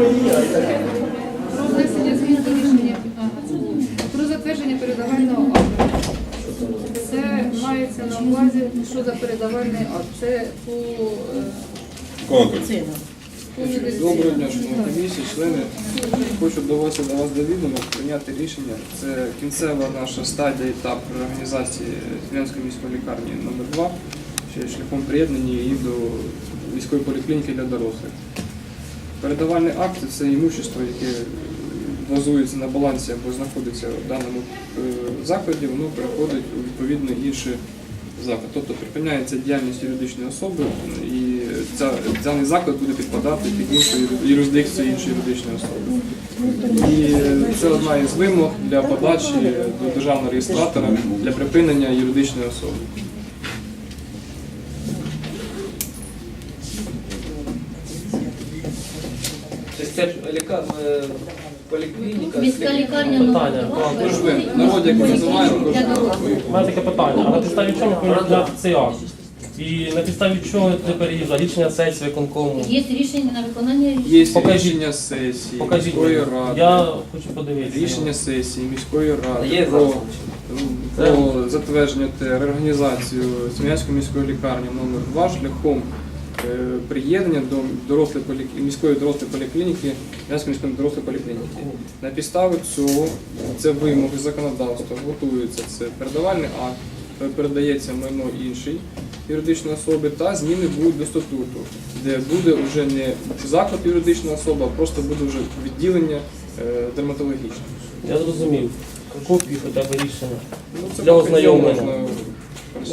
Про внесення змін до рішення ага. про затвердження передавального акту. Це мається на увазі, що за передавальний акт. Це по, е, Конкурс. по медицині. Доброго дня, шановні комісії, члени. Хочу довести до вас до відома, прийняти рішення. Це кінцева наша стадія, етап реорганізації Смілянської міської лікарні номер 2 ще шляхом приєднання її до міської поліклініки для дорослих. Передавальний акт це імущество, яке базується на балансі або знаходиться в даному е, закладі, воно переходить у відповідно інший заклад. Тобто припиняється діяльність юридичної особи і ця, даний заклад буде підпадати під іншу юрисдикцію іншої юридичної особи. І це одна із вимог для подачі до державного реєстратора для припинення юридичної особи. Ліка... е, поліклініка. Міська лікарня Питання. номер Тож два. ви, народ, як ми називаємо, Для. У мене таке питання, а на підставі чого повинні цей акт? І на підставі чого тепер їжджа? Рішення сесії виконкому? Є рішення на виконання рішення. Є Покажіть. рішення сесії, Покажіть міської ради. Я хочу подивитися. Рішення сесії міської ради Є про, зараз. про затвердження та реорганізацію Смілянської міської лікарні номер 2 шляхом приєднання до дорослої полі- міської дорослої поліклініки міської дорослої поліклініки. На підставі цього це вимоги законодавства, готується це передавальний акт, е, передається майно іншій юридичної особи та зміни будуть до статуту, де буде вже не заклад юридична особа, а просто буде вже відділення е, дерматологічне. Я зрозумів. Копію хоча б рішення. Ну, це Для ознайомлення.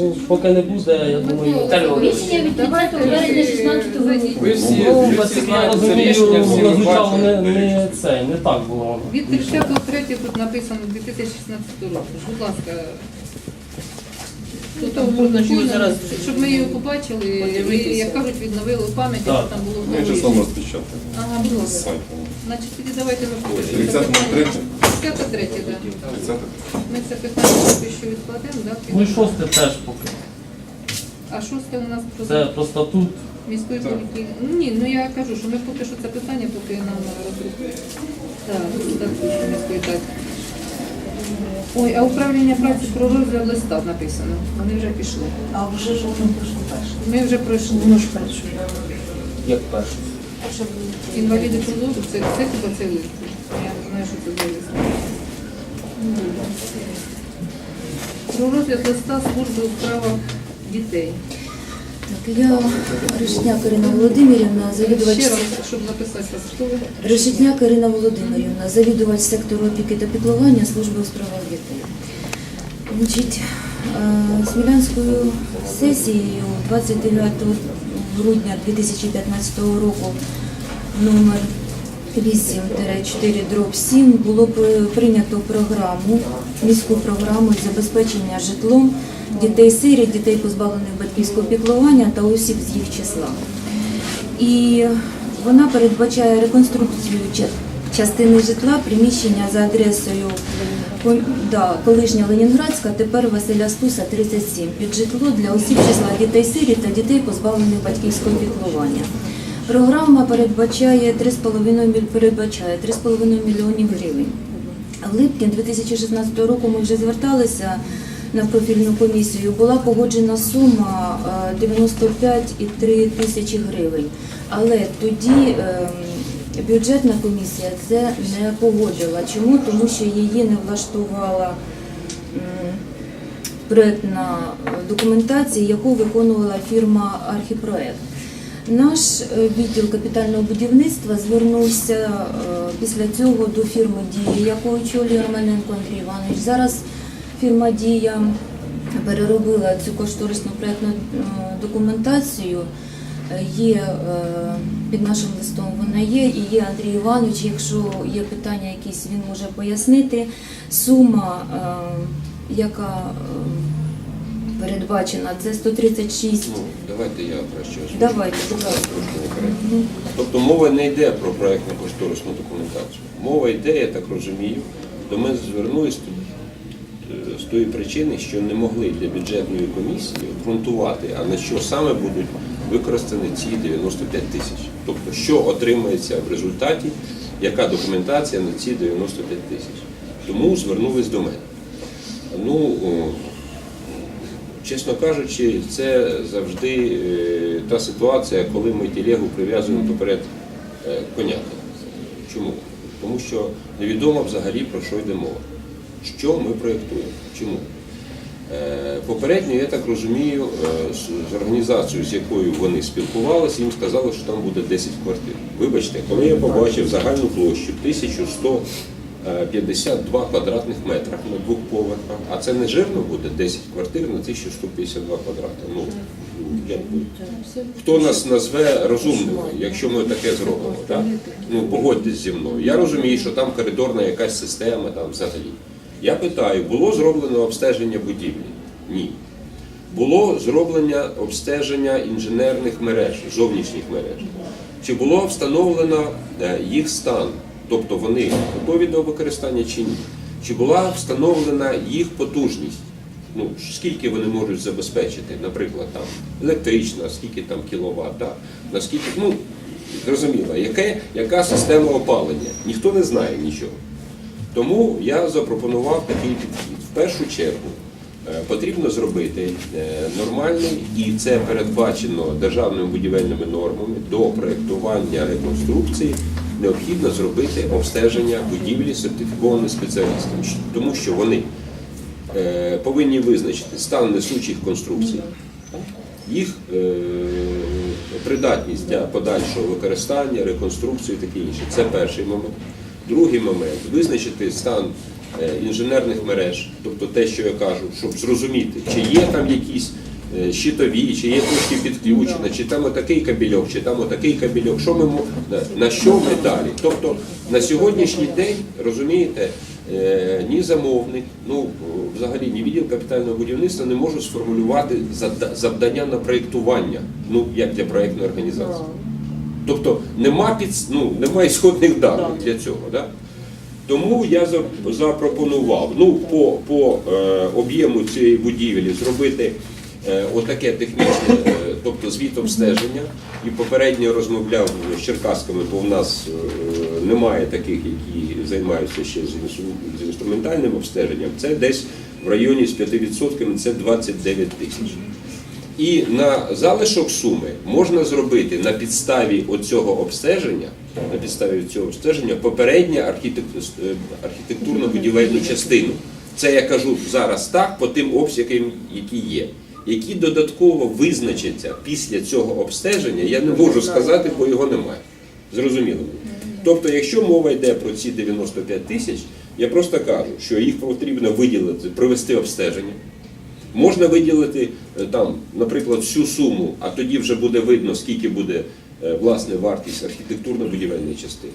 Ну, поки не буде, я думаю. Рішення від 30 березня 16 року. Ви всі, Ну, ви всі наскільки я знаєте, це розумію, всі ви звучало не, це, не так було. Від 33 тут написано 2016 року. Будь ласка. Тут там протокольно, щоб ми його побачили і, як кажуть, відновили в пам'яті, що Так. там було Ну, часом розпечатаю. Ага, будь З ласка. сайту. Значить, тоді давайте ми попишемо. 33? 33, так. Ми це питання поки що відкладемо, так? Ну і шосте теж поки. А шосте у нас про Це про статут. міської поліклініки. Ні, ну я кажу, що ми поки що це питання, поки нам розрухають. Так, так, міської так. Ой, а управління праці про розгляд листа написано. Вони вже пішли. А вже ж воно пройшло перше. Ми вже пройшли. Воно ж перше. Як перше. Інваліди трудову, це, це хіба це лист. Я знаю, що це. Про розгляд листа служби у справах дітей. Так, я Решетняк Ірина Володимирівна, завідувач Ще раз, щоб записати вас, хто ви? Решетняк Ірина Володимирівна, завідувач сектору опіки та піклування служби у справах дітей. Значить, е, Смілянською сесією 29 грудня 2015 року номер 8-4 дроб 7 було прийнято програму, міську програму забезпечення житлом дітей-сиріт, дітей позбавлених батьківського піклування та осіб з їх числа. І вона передбачає реконструкцію частини житла, приміщення за адресою да, колишня Ленінградська, тепер Василя Стуса, 37, під житло для осіб числа дітей-сиріт та дітей, позбавлених батьківського піклування. Програма передбачає 3,5 міль- передбачає 3,5 мільйонів гривень. В липні 2016 року ми вже зверталися на профільну комісію. Була погоджена сума е, 95,3 тисячі гривень. Але тоді ем, бюджетна комісія це не погодила. Чому? Тому що її не влаштувала проєктна е, документація, яку виконувала фірма Архіпроект. Наш е, відділ капітального будівництва звернувся е, після цього до фірми Дія, яку очолює Романенко Андрій Іванович. Зараз фірма Дія переробила цю кошторисну проєктну е, документацію. Є під нашим листом вона є, і є Андрій Іванович. Якщо є питання якісь, він може пояснити. Сума, яка передбачена, це 136. Ну, давайте я краще озвучу. Давайте, щоб давайте. трошки некоректно. Тобто мова не йде про проєктну кошторисну документацію. Мова йде, я так розумію, до мене звернулись е, з тої причини, що не могли для бюджетної комісії обґрунтувати, а на що саме будуть використані ці 95 тисяч. Тобто, що отримається в результаті, яка документація на ці 95 тисяч. Тому звернулись до мене. Ну, чесно кажучи, це завжди е, та ситуація, коли ми телегу прив'язуємо поперед е, коняка. Чому? Тому що невідомо взагалі про що йде мова. Що ми проєктуємо? Чому? Е, Попередньо, я так розумію, з- організацією, з якою вони спілкувалися, їм сказали, що там буде 10 квартир. Вибачте, коли я побачив загальну площу 1152 квадратних метрах на двох поверхах, а це не жирно буде 10 квартир на 1152 квадрати. Ну, як. Хто нас назве розумними, якщо ми таке зробимо? Так? Ну, погодьтесь зі мною. Я розумію, що там коридорна якась система там взагалі. Я питаю, було зроблено обстеження будівлі? Ні. Було зроблено обстеження інженерних мереж, зовнішніх мереж. Чи було встановлено е, їх стан, тобто вони готові до використання чи ні? Чи була встановлена їх потужність? Ну, скільки вони можуть забезпечити, наприклад, там електрична, скільки там кіловат, да? наскільки, ну, зрозуміло, яке, яка система опалення? Ніхто не знає нічого. Тому я запропонував такий підхід. В першу чергу е, потрібно зробити е, нормальний, і це передбачено державними будівельними нормами до проєктування реконструкції. Необхідно зробити обстеження будівлі сертифікованим спеціалістом, тому що вони е, повинні визначити стан несучих конструкцій, їх е, придатність для подальшого використання, реконструкції таке інше. Це перший момент. Другий момент визначити стан е, інженерних мереж, тобто те, що я кажу, щоб зрозуміти, чи є там якісь щитові, чи є точки підключення, чи там отакий кабельок, чи там отакий кабельок, що ми на- що ми далі. Тобто на сьогоднішній день, розумієте, е, ні замовник, ну взагалі ні відділ капітального будівництва не можуть сформулювати завдання на проєктування, ну як для проєктної організації. Тобто нема під ну, нема ісходних даних для цього. Да? Тому я за- запропонував ну, по, по е, об'єму цієї будівлі зробити е, отаке технічне, е, тобто звіт обстеження. І попередньо розмовляв з Черкасками, бо в нас е, немає таких, які займаються ще з, інструментальним обстеженням. Це десь в районі з 5% це 29 тисяч. І на залишок суми можна зробити на підставі оцього обстеження, на підставі цього обстеження попередню е, архітектурно-будівельну частину. Це я кажу зараз так, по тим обсягам, які є. Які додатково визначаться після цього обстеження, я не можу сказати, бо його немає. Зрозуміло. Тобто, якщо мова йде про ці 95 тисяч, я просто кажу, що їх потрібно виділити, провести обстеження. Можна виділити е, там, наприклад, всю суму, а тоді вже буде видно, скільки буде е, власне вартість архітектурно-будівельної частини.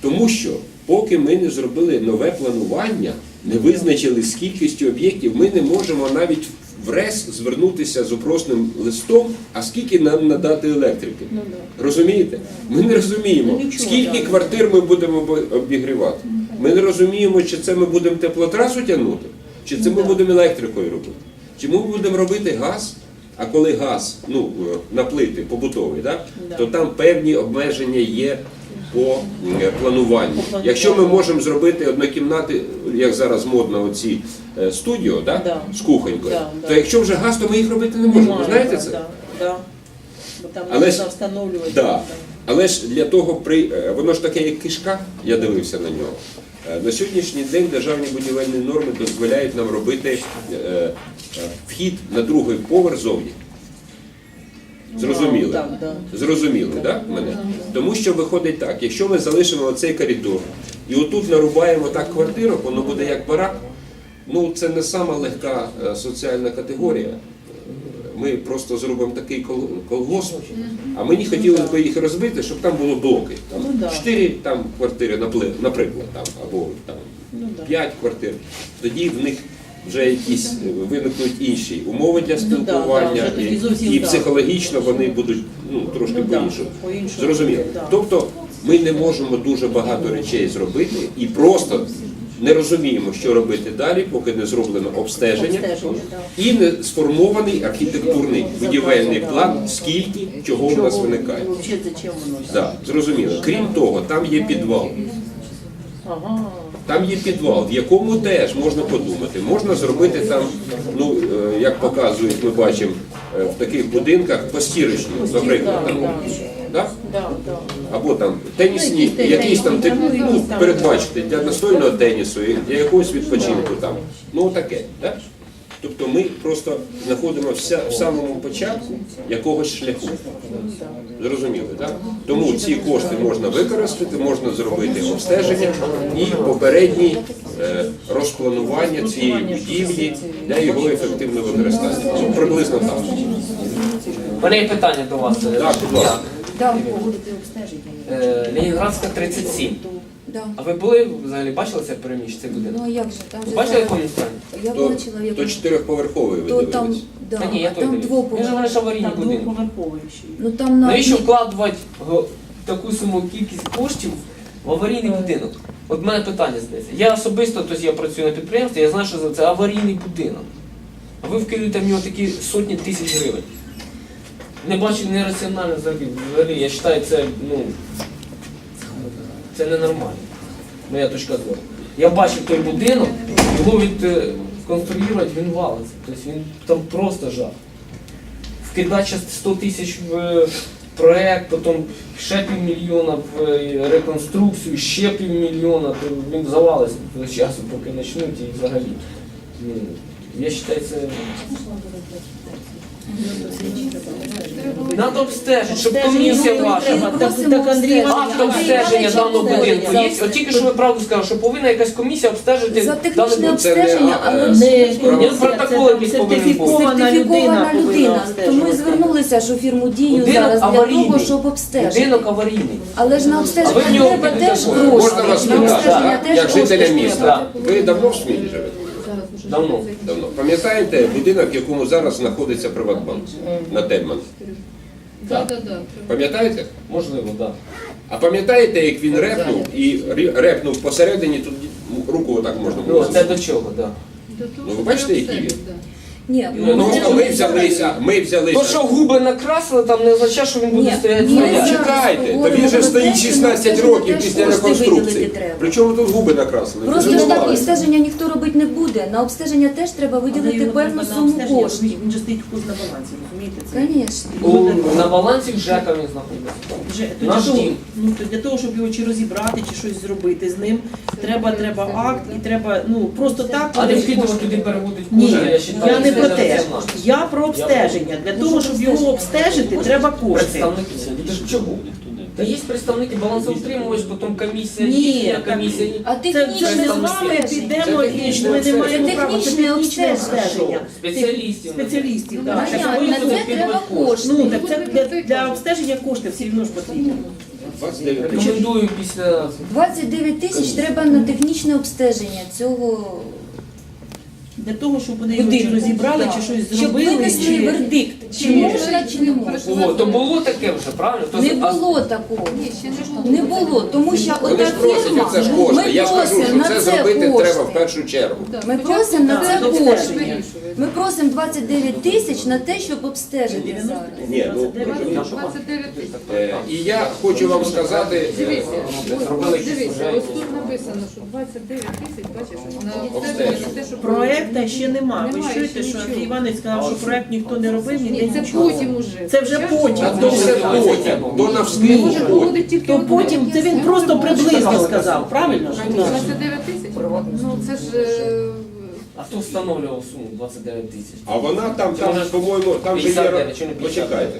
Тому що, поки ми не зробили нове планування, не визначили з кількістю об'єктів, ми не можемо навіть в РЕС звернутися з опросним листом, а скільки нам надати електрики. Розумієте? Ми не розуміємо, скільки квартир ми будемо обігрівати. Ми не розуміємо, чи це ми будемо теплотрасу тягнути, чи це ми будемо електрикою робити. Чи ми будемо робити газ, а коли газ ну, е, на плити побутовий, да? то там певні обмеження є по плануванню. Якщо ми можемо зробити однокімнати, як зараз модно оці е, студіо, да? Да. з кухонькою, Да, да. то якщо вже газ, то ми їх робити не можемо. Ви знаєте це? Да, да. Бо там Але можна встановлювати. Да. Але ж для того при е, воно ж таке, як кишка, я дивився на нього. Е, На сьогоднішній день державні будівельні норми дозволяють нам робити е, е, вхід на другий поверх зовні. Зрозуміли? Так, да. Зрозуміли, так, мене? Тому що виходить так, якщо ми залишимо оцей коридор і отут нарубаємо так квартиру, воно буде як барак, ну це не сама легка е, соціальна категорія. Ми просто зробимо такий кол- колгосп, а мені хотілося б їх розбити, щоб там було блоки. Там Ну, чотири там квартири, наприклад, там, або там Ну, п'ять квартир. Тоді в них вже якісь е, виникнуть інші умови для Ну, да, спілкування, да, і, зовсім і психологічно вони будуть ну, трошки Ну, по-іншому. по-іншому, Зрозуміло. да. Тобто ми не можемо дуже багато речей зробити і просто не розуміємо, що робити далі, поки не зроблено обстеження Обстеження, і не сформований архітектурний будівельний план, скільки чого у нас виникає. Воно? Зрозуміло. Крім того, там є підвал. Там є підвал, в якому теж можна подумати. Можна зробити там, ну е, як показують, ми бачимо е, в таких будинках постірочну, наприклад, там, да. так? Да, да. або там тенісні, якісь там там, ну, передбачити для настольного тенісу, для якогось відпочинку там. Ну таке, так? Тобто ми просто знаходимо вся, в самому початку якогось шляху. Зрозуміли, так? Тому ці кошти можна використати, можна зробити обстеження і попереднє е, розпланування цієї будівлі для його ефективного використання. Ну, приблизно так. У мене є питання до вас. е, Так, будь ласка. Да, Е, Ленінградська 37. Да. А ви були взагалі бачили це приміщення, цей Ну будинок? а як же, там же Бачили зараз- якому стані? Я То, бачила, в то чотирьохповерховий ви То там, дивились. да, Та ні, я а той там дивлюсь. двоповерховий. Він же говорить, що аварійний Там будинок. двоповерховий ще. є. Ну там на Навіщо вкладувати таку саму кількість коштів в аварійний будинок? От в мене питання здається. Я особисто, тобто я працюю на підприємстві, я знаю, що це аварійний будинок. А ви вкидуєте в нього такі сотні тисяч гривень. Не бачу нераціонально взагалі. Взагалі, я вважаю, це, ну, це ненормально. Моя точка зору. Я бачив той будинок, його від е, він валиться. Тобто він там просто жах. Вкидати 100 тисяч в е, проект, потім ще півмільйона в е, реконструкцію, ще півмільйона, то він завалиться до часу, поки почнуть і взагалі. Ну, Я вважаю, це. Треба обстежити, щоб комісія ну, ваша. Так, так, Андрій обстеження. Акт обстеження даного будинку є. От тільки що ви правду сказали, що повинна якась комісія обстежити За даний технічне будинок. не, обстеження, але Не Справа. Протокол якийсь повинен бути. сертифікована сертифікована людина. людина. Тому і звернулися, що фірму дію Будинок зараз для аварійний. того, щоб обстежити. Будинок аварійний. Але ж на А ви в обстеження нього треба теж гроші. Можна вас На питати, обстеження теж як жителя кошти міста? Ви давно в Смілі живете? Давно. Давно. Пам'ятаєте будинок, в якому зараз знаходиться Приватбанк на Тельман? Так. Пам'ятаєте? Можливо, так. А пам'ятаєте, як він репнув і рі- репнув посередині, тут руку отак можна було. Ну, це до чого, так. Ну, ви бачите, який він? Ні, Ну, ми просто ми взялися, ми То, що губи накрасили, там не означає, що він буде Ні, стояти ні, стояти. Чекайте, та він же стоїть 16 років після реконструкції. Причому тут губи накрасили? Просто ж так обстеження ніхто робити не буде. На обстеження теж треба виділити певну суму коштів. Він же стоїть вкус на балансі, розумієте? Це Звісно. У- На балансі в ЖЕКа він знаходиться. Вже то Наш для того, дім. ну то для того, щоб його чи розібрати, чи щось зробити з ним, треба треба акт і треба ну просто так. А не туди переводить Ні, кошти, я я не те. Я про обстеження. Для того, щоб його обстежити, треба кошти. Чого? Та є представники балансоутримувач, потім комісія, Ні, так- комісія. А Це, це технічне ми з вами обстеження. підемо і ми не маємо права. Це Технічне технічне обстеження. обстеження. Спеціалістів. Спеціалістів, Ну, так. На це треба кошти. Ну так це для, для обстеження коштів все одно ж потрібно. 29 Рекомендую після 29 тисяч треба на технічне обстеження цього Для того, щоб вони його чи розібрали, Так. чи щось Щоб зробили. винесли чи- вердикт, чи можна, чи не можна. О, то було таке вже, правильно? То Не а- було такого. Ні, ще не було. Не було, тому що Вони ота ж просять фірма, оце ж ми. Я ж кажу, просимо що на це це зробити кошти. треба в першу чергу. Так, Ми просимо на це це кошти. Ми просимо 29 тисяч на те, щоб обстежити зараз. Ні, ну, 29 тисяч. Е, І я хочу вам сказати, е, Дивіться, Зробили ось дивіться, ось тут написано, що 29 тисяч, бачиш, на обстеження, на те, що Проекта ще немає. Ви Немає чуєте, ще що нічого. Андрій сказав, що проект ніхто не робив, ніде Ні, це потім уже. Це вже потім. До потім, то навскидку Може, потім. тільки То одне. потім це він просто приблизно сказав, правильно ж? 29 тисяч? Ну це ж... е, А хто встановлював суму 29 тисяч? А вона там, там по-моєму, там же є... 59, чи не 59?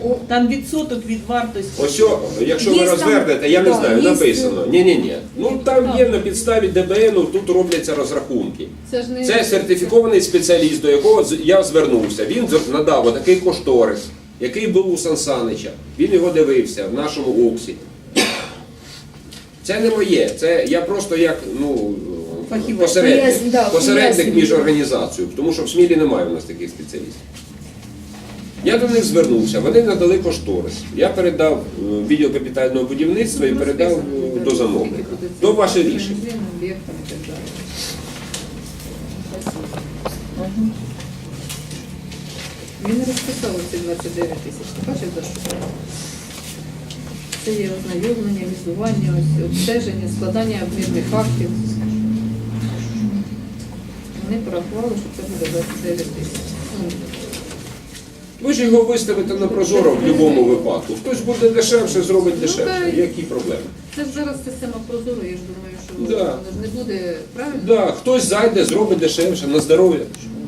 Почекайте. Там відсоток від вартості. Ось, якщо ви Є там- розвернете, я не да, знаю, є- написано. Ні-ні-ні. Ну там є на підставі ДБНу, тут робляться розрахунки. Це ж не... Це сертифікований спеціаліст, до якого з- я звернувся. Він з- надав отакий кошторис, який був у Сан Санича. Він його дивився в нашому ОКСі. Це не моє. Це я просто як ну, Фахівець. посередник, Поясню, да, посередник між організацією, тому що в Смілі немає у нас таких спеціалістів. Я до них звернувся, вони надали кошторис. Я передав е, відділ капітального будівництва і передав е, до замовника. То ваше рішення. Він розписав ці 29 тисяч. Ти бачив, за що? Це є ознайомлення, візування, обстеження, складання обмірних актів. Вони порахували, що це буде 29 тисяч. Ну, Ви ж його виставите на прозоро в будь-якому випадку. Хтось буде дешевше, зробить дешевше. так. Які проблеми? Це ж зараз система прозоро, я ж думаю, що Да. воно ж не буде правильно. Да, хтось зайде, зробить дешевше на здоров'я.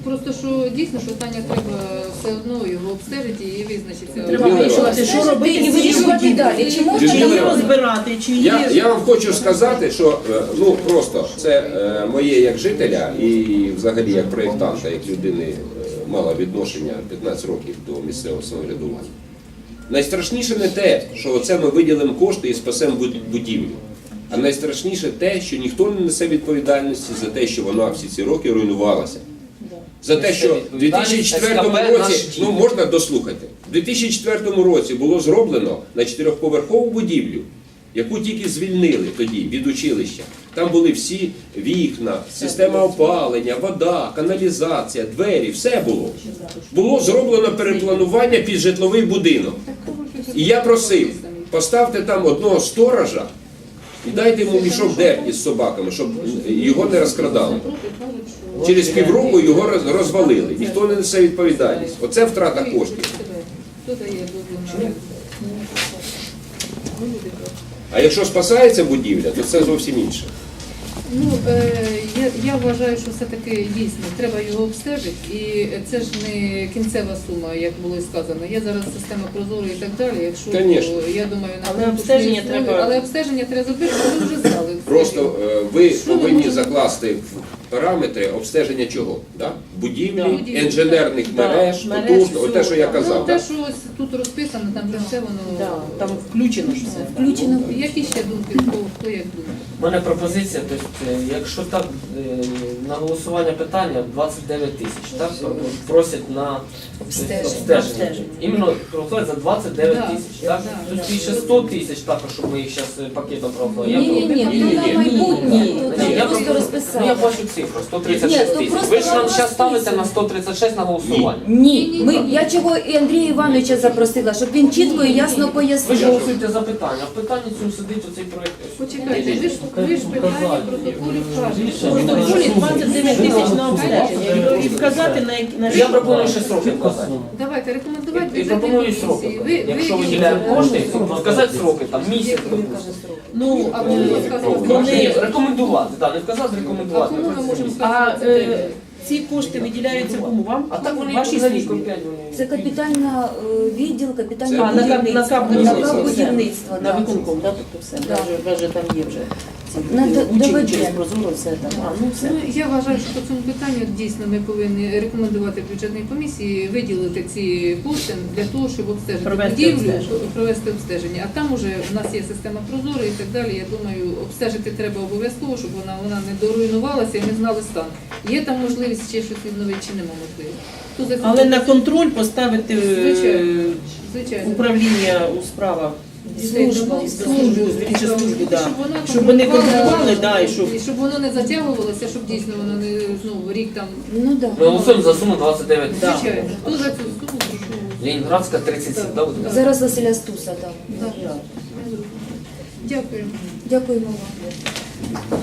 Просто що дійсно, що Таня треба все одно його обстежити і визначитися. Треба вирішувати, що робити І вирішувати далі. Чи можна Людмила її Іванівна, розбирати, чи її... Я, я вам хочу сказати, що е, ну просто це е, моє як жителя і взагалі як проєктанта, як людини е, мала відношення 15 років до місцевого самоврядування. Найстрашніше не те, що оце ми виділимо кошти і спасемо буд- будівлю. А найстрашніше те, що ніхто не несе відповідальності за те, що вона всі ці роки руйнувалася. За те, що в 2004 СКП році, ну можна дослухати, в 2004 році було зроблено на чотирьохповерхову будівлю, яку тільки звільнили тоді від училища. Там були всі вікна, система опалення, вода, каналізація, двері, все було. Було зроблено перепланування під житловий будинок. І я просив, поставте там одного сторожа і дайте йому мішок дерті із собаками, щоб його не розкрадали. Через півроку його розвалили. Ніхто не несе відповідальність. Оце втрата коштів. А якщо спасається будівля, то це зовсім інше. Ну, е, я, я вважаю, що все-таки дійсно треба його обстежити, і це ж не кінцева сума, як було і сказано. Є зараз система прозору і так далі. Якщо Конечно. я думаю, на Але обстеження треба- але обстеження треба зробити, бо ми вже знали. Просто е, ви Що повинні закласти в параметри обстеження чого? Да? Будівлі, Будівлі, інженерних да. мереж, Мереж, потужно, всього. те, що я Ну, казав. те, да? що ось тут розписано, там вже все воно. Да, там включено ж все. Включено. Які ще думки, хто, хто як думає? У мене пропозиція, тобто, е, якщо так е, на голосування питання 29 тисяч, так просять на Обстеження. обстеження. Обстеження. Іменно проголосувати за 29 Да. тисяч. Так? Да. Тут більше 100 тисяч також, щоб ми їх зараз пакетом проголосували. Я Ні, ні, думаю, ні, Ні, ні, ні. на майбутнє, Ні, то ні, там я просто Ну, я бачу цифру, 136 Ні, тисяч. просто Ви ж нам воно зараз ставите на 136 на голосування. Ні, ми, я чого і Андрія Івановича запросила, щоб він чітко і ясно Ви ж пояснив. голосуєте за питання, а в питанні цьому сидить оцей проєкт. Почекайте, ви ж, ви ж питання протоколів кажете. Протоколі 29 тисяч на обстеження. І- вказати на які- на Я що. пропоную ще сроки вказати. Давайте рекомендувати І бюджетній пропоную комісії. сроки. Ви- Якщо ви- виділяємо кошти, то вказати сроки, там місяць. Ну, А кому ми е, сказали? вони- рекомендувати, так, не вказати, А рекомендувати. кому можемо сказати? е, ці кошти виділяються кому? Вам? А так вони рік службі? вони- Це капітальна е, відділ, капітальна будівництва А, на кап- на кап На кап На да. виконком, да, Тобто все. Да. Даже, даже там є вже. Ці На- люди, учені через прозоро, все там. А, ну все. Ну, я вважаю, що по цьому питанню дійсно ми повинні рекомендувати бюджетній комісії виділити ці кошти для того, щоб обстежити Провести будівлю, обстеження. провести обстеження. А там уже в нас є система Прозоро і так далі. Я думаю, обстежити треба обов'язково, щоб вона вона не доруйнувалася і ми знали стан. Є там можливість ще щось відновити чи нема можливості. За Але на контроль поставити е, Звичайно. звичайно. управління у справах. Служба. Службу, звіряче службу, да. Щоб вони контролювали, да, і щоб і щоб воно не затягувалося, щоб дійсно воно не знову рік там. Ну да. Ми голосуємо за суму 29 Да. тисяч. Звичайно. Хто за цю суму прошу? Ленінградська 37, да, буде? Зараз Василя Стуса дам. Так. Дякую. Дякуємо вам.